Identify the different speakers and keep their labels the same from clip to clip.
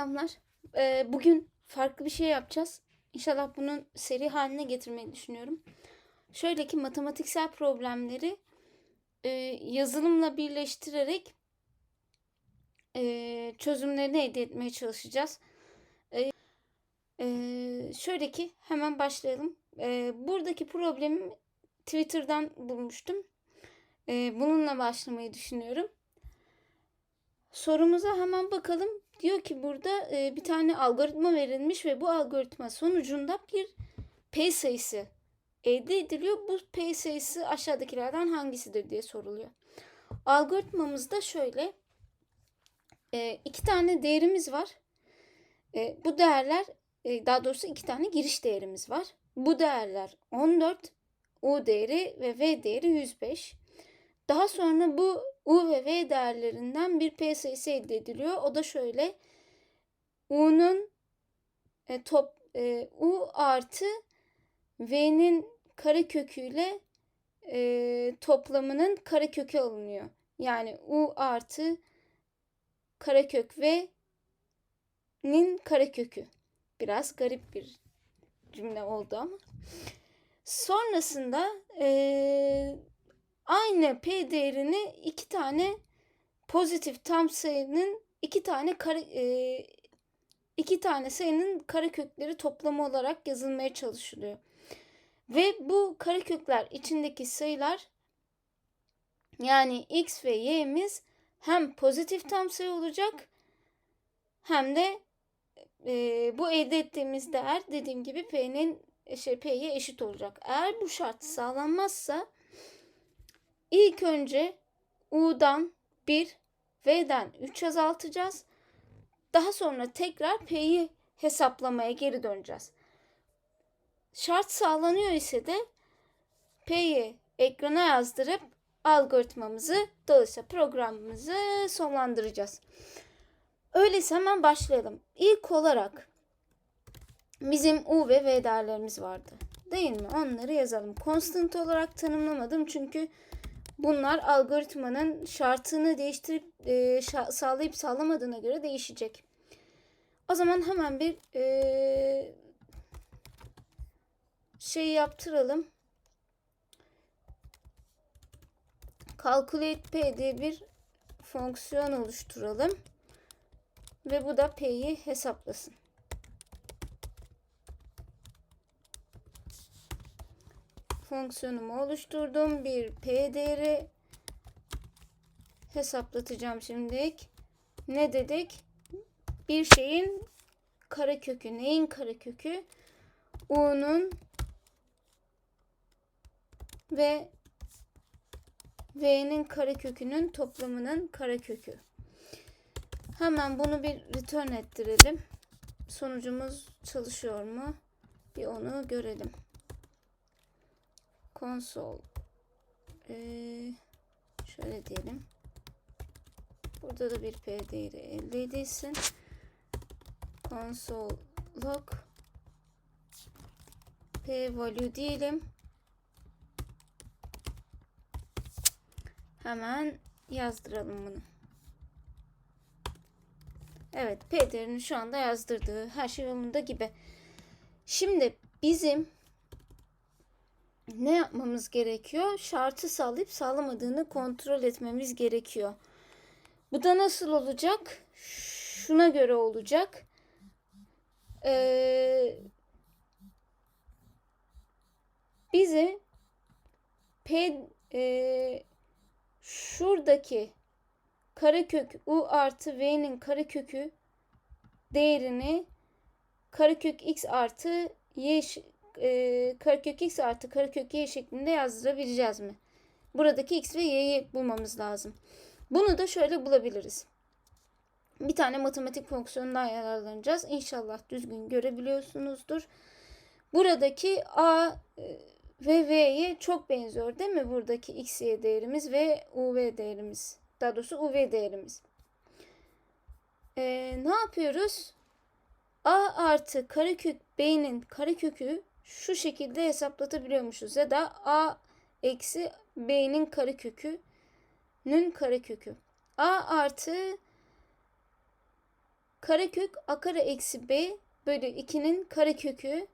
Speaker 1: Selamlar. Ee, bugün farklı bir şey yapacağız. İnşallah bunun seri haline getirmeyi düşünüyorum. Şöyle ki matematiksel problemleri e, yazılımla birleştirerek e, çözümlerini elde etmeye çalışacağız. E, e, şöyle ki hemen başlayalım. E, buradaki problemi Twitter'dan bulmuştum. E, bununla başlamayı düşünüyorum. Sorumuza hemen bakalım. Diyor ki burada e, bir tane algoritma verilmiş ve bu algoritma sonucunda bir p sayısı elde ediliyor. Bu p sayısı aşağıdakilerden hangisidir diye soruluyor. Algoritmamızda şöyle e, iki tane değerimiz var. E, bu değerler e, daha doğrusu iki tane giriş değerimiz var. Bu değerler 14, U değeri ve V değeri 105. Daha sonra bu U ve V değerlerinden bir P sayısı elde ediliyor. O da şöyle. U'nun e, top e, U artı V'nin kareköküyle e, toplamının karekökü alınıyor. Yani U artı karekök V'nin karekökü. Biraz garip bir cümle oldu ama. Sonrasında eee aynı p değerini iki tane pozitif tam sayının iki tane kare, e, iki tane sayının karekökleri toplamı olarak yazılmaya çalışılıyor. Ve bu karekökler içindeki sayılar yani x ve y'miz hem pozitif tam sayı olacak hem de e, bu elde ettiğimiz değer dediğim gibi p'nin şey, p'ye eşit olacak. Eğer bu şart sağlanmazsa İlk önce U'dan 1, V'den 3 azaltacağız. Daha sonra tekrar P'yi hesaplamaya geri döneceğiz. Şart sağlanıyor ise de P'yi ekrana yazdırıp algoritmamızı dolayısıyla programımızı sonlandıracağız. Öyleyse hemen başlayalım. İlk olarak bizim U ve V değerlerimiz vardı. Değil mi? Onları yazalım. Constant olarak tanımlamadım çünkü Bunlar algoritmanın şartını değiştirip e, sağlayıp sağlamadığına göre değişecek. O zaman hemen bir e, şey yaptıralım. Calculate P diye bir fonksiyon oluşturalım. Ve bu da P'yi hesaplasın. Fonksiyonumu oluşturdum. Bir p değeri hesaplatacağım şimdi. Ne dedik? Bir şeyin karekökü. Neyin karekökü? U'nun ve V'nin karekökünün toplamının karekökü. Hemen bunu bir return ettirelim. Sonucumuz çalışıyor mu? Bir onu görelim konsol. Ee, şöyle diyelim. Burada da bir p değeri elde edilsin. Konsol log p value diyelim. Hemen yazdıralım bunu. Evet P değerini şu anda yazdırdı. Her şey yolunda gibi. Şimdi bizim ne yapmamız gerekiyor? Şartı sağlayıp sağlamadığını kontrol etmemiz gerekiyor. Bu da nasıl olacak? Şuna göre olacak. Ee, bize P e, şuradaki karekök U artı V'nin karekökü değerini karekök X artı Y e, karekök x artı karekök y şeklinde yazdırabileceğiz mi? Buradaki x ve y'yi bulmamız lazım. Bunu da şöyle bulabiliriz. Bir tane matematik fonksiyonundan yararlanacağız. İnşallah düzgün görebiliyorsunuzdur. Buradaki a e, ve v'ye çok benziyor değil mi? Buradaki x, y değerimiz ve u, v değerimiz. Daha doğrusu u, v değerimiz. Ee, ne yapıyoruz? a artı karekök b'nin karekökü şu şekilde hesaplatabiliyormuşuz. Ya da a eksi b'nin karekökünün karekökü. a artı karekök a kare eksi b bölü 2'nin karekökü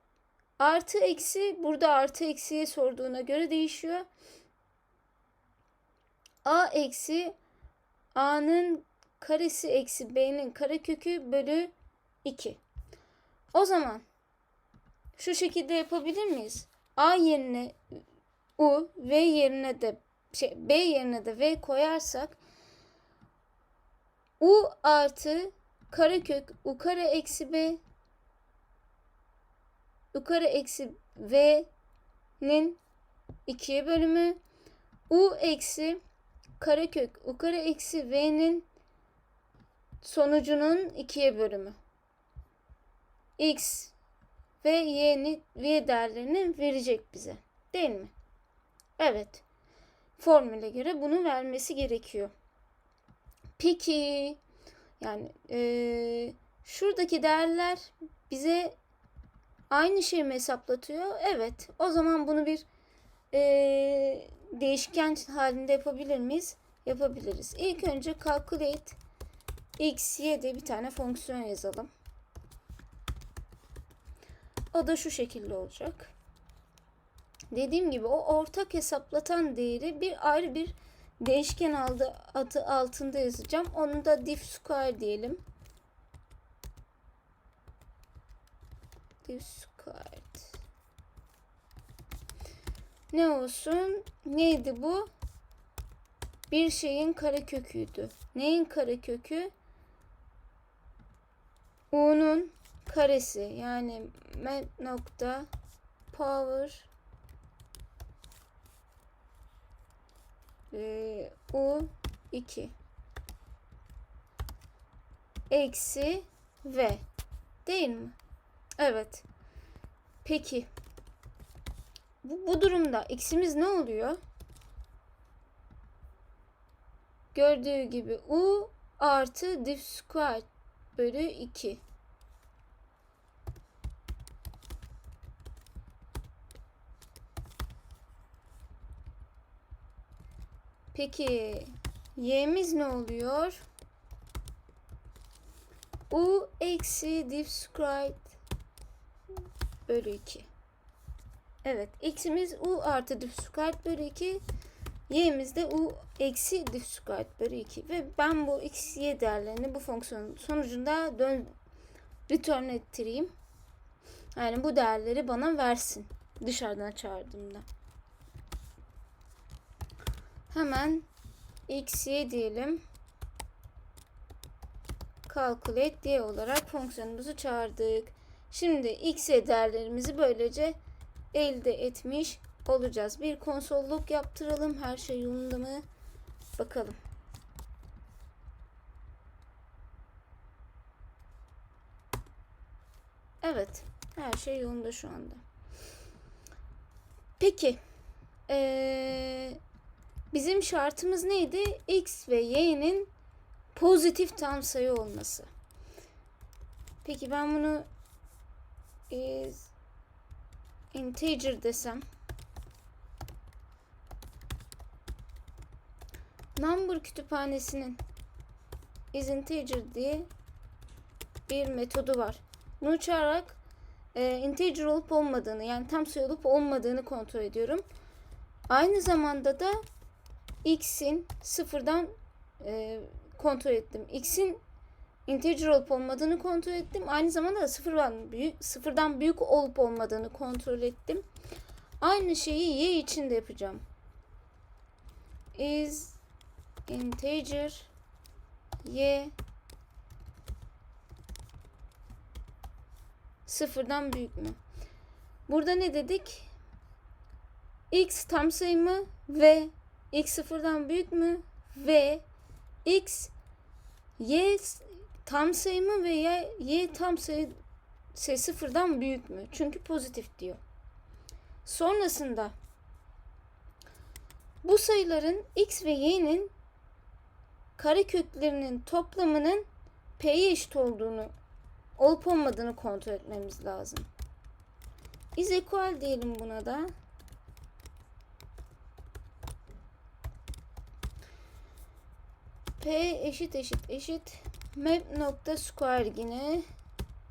Speaker 1: artı eksi burada artı eksiye sorduğuna göre değişiyor. a eksi a'nın karesi eksi b'nin karekökü bölü 2. O zaman şu şekilde yapabilir miyiz? A yerine U, V yerine de şey, B yerine de V koyarsak U artı karekök U kare eksi B U kare eksi V'nin ikiye bölümü U eksi karekök U kare eksi V'nin sonucunun ikiye bölümü. X ve y'ni y değerlerini verecek bize. Değil mi? Evet. Formüle göre bunu vermesi gerekiyor. Peki yani eee, şuradaki değerler bize aynı şeyi mi hesaplatıyor? Evet. O zaman bunu bir eee, değişken halinde yapabilir miyiz? Yapabiliriz. İlk önce calculate x, y diye bir tane fonksiyon yazalım. O şu şekilde olacak. Dediğim gibi o ortak hesaplatan değeri bir ayrı bir değişken aldı adı altında yazacağım. Onu da diff square diyelim. Diff squared. Ne olsun? Neydi bu? Bir şeyin kareköküydü. Neyin karekökü? U'nun karesi yani mat nokta power e, u 2 eksi v değil mi? Evet. Peki. Bu, bu durumda x'imiz ne oluyor? Gördüğü gibi u artı diff square bölü 2. Peki y'miz ne oluyor? u eksi squared bölü 2. Evet x'imiz u artı squared bölü 2. y'miz de u eksi squared bölü 2. Ve ben bu x, y değerlerini bu fonksiyonun sonucunda dön return ettireyim. Yani bu değerleri bana versin. Dışarıdan çağırdığımda. Hemen x, y diyelim. Calculate diye olarak fonksiyonumuzu çağırdık. Şimdi x, y değerlerimizi böylece elde etmiş olacağız. Bir konsolluk yaptıralım. Her şey yolunda mı? Bakalım. Evet. Her şey yolunda şu anda. Peki. Ee, bizim şartımız neydi? X ve Y'nin pozitif tam sayı olması. Peki ben bunu is integer desem number kütüphanesinin is integer diye bir metodu var. Bunu çağırarak e, integer olup olmadığını yani tam sayı olup olmadığını kontrol ediyorum. Aynı zamanda da x'in sıfırdan e, kontrol ettim. x'in integer olup olmadığını kontrol ettim. Aynı zamanda da sıfırdan büyük, sıfırdan büyük olup olmadığını kontrol ettim. Aynı şeyi y için de yapacağım. Is integer y sıfırdan büyük mü? Burada ne dedik? x tam sayı mı ve x sıfırdan büyük mü ve x y tam sayı mı ve y, y tam sayı şey sıfırdan büyük mü? Çünkü pozitif diyor. Sonrasında bu sayıların x ve y'nin kareköklerinin toplamının p'ye eşit olduğunu olup olmadığını kontrol etmemiz lazım. Is equal diyelim buna da. P eşit eşit eşit Map.square yine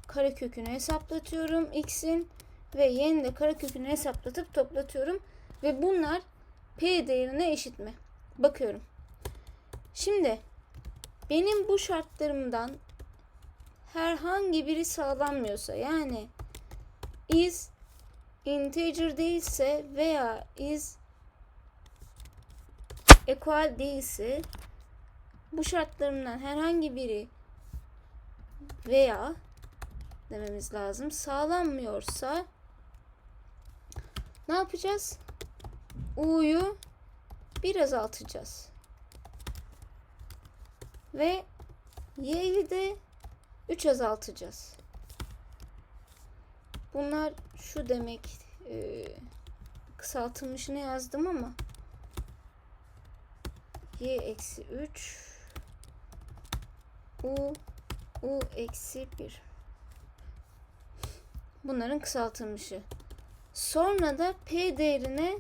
Speaker 1: karekökünü hesaplatıyorum x'in ve y'nin de karekökünü hesaplatıp toplatıyorum ve bunlar p değerine eşit mi? Bakıyorum. Şimdi benim bu şartlarımdan herhangi biri sağlanmıyorsa yani is integer değilse veya is equal değilse bu şartlarımdan herhangi biri veya dememiz lazım sağlanmıyorsa ne yapacağız? U'yu bir azaltacağız. Ve y'yi de 3 azaltacağız. Bunlar şu demek e, kısaltılmışını yazdım ama y eksi 3 u u eksi 1 bunların kısaltılmışı. Sonra da p değerine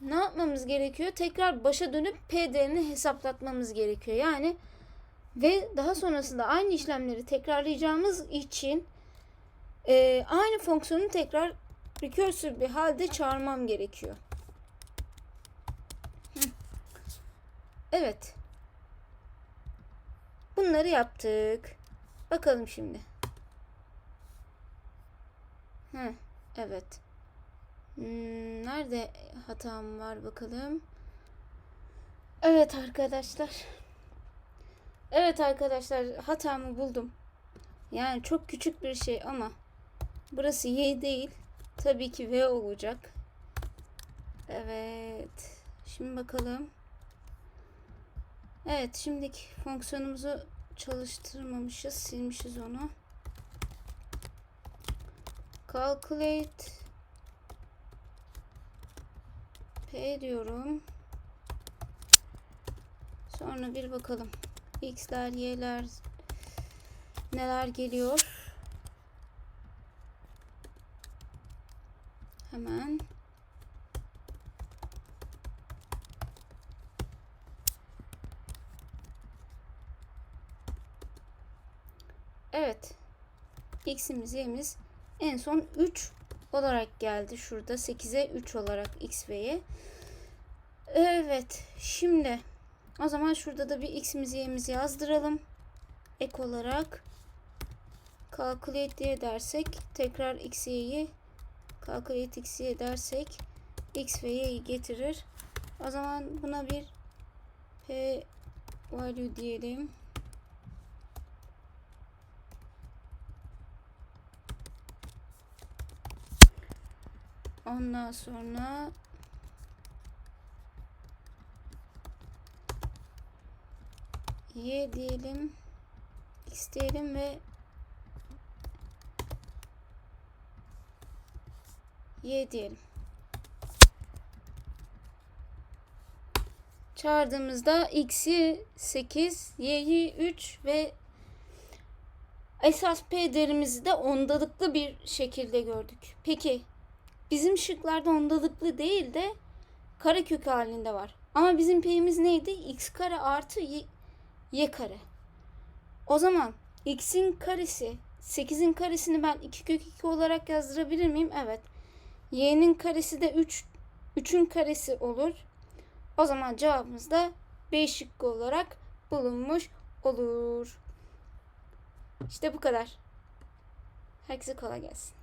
Speaker 1: ne yapmamız gerekiyor? Tekrar başa dönüp p değerini hesaplatmamız gerekiyor. Yani ve daha sonrasında aynı işlemleri tekrarlayacağımız için e, aynı fonksiyonu tekrar recursive bir halde çağırmam gerekiyor. Evet. Bunları yaptık. Bakalım şimdi. Hı, evet. Hmm, nerede hatam var bakalım. Evet arkadaşlar. Evet arkadaşlar hatamı buldum. Yani çok küçük bir şey ama burası y değil. Tabii ki v olacak. Evet. Şimdi bakalım. Evet şimdiki fonksiyonumuzu çalıştırmamışız. Silmişiz onu. Calculate P diyorum. Sonra bir bakalım. X'ler, Y'ler neler geliyor. Hemen Evet. X'imiz, Y'imiz en son 3 olarak geldi. Şurada 8'e 3 olarak X ve Y. Evet. Şimdi o zaman şurada da bir X'imizi, Y'imizi yazdıralım. Ek olarak calculate diye dersek tekrar X, Y'yi calculate X, Y dersek X ve Y'yi getirir. O zaman buna bir P value diyelim. Ondan sonra Y diyelim. X diyelim ve Y diyelim. Çağırdığımızda X'i 8, Y'yi 3 ve esas P değerimizi de ondalıklı bir şekilde gördük. Peki Bizim şıklarda ondalıklı değil de karekök halinde var. Ama bizim p'imiz neydi? x kare artı y, y kare. O zaman x'in karesi 8'in karesini ben 2 kök 2 olarak yazdırabilir miyim? Evet. y'nin karesi de 3 3'ün karesi olur. O zaman cevabımız da B şıkkı olarak bulunmuş olur. İşte bu kadar. Herkese kolay gelsin.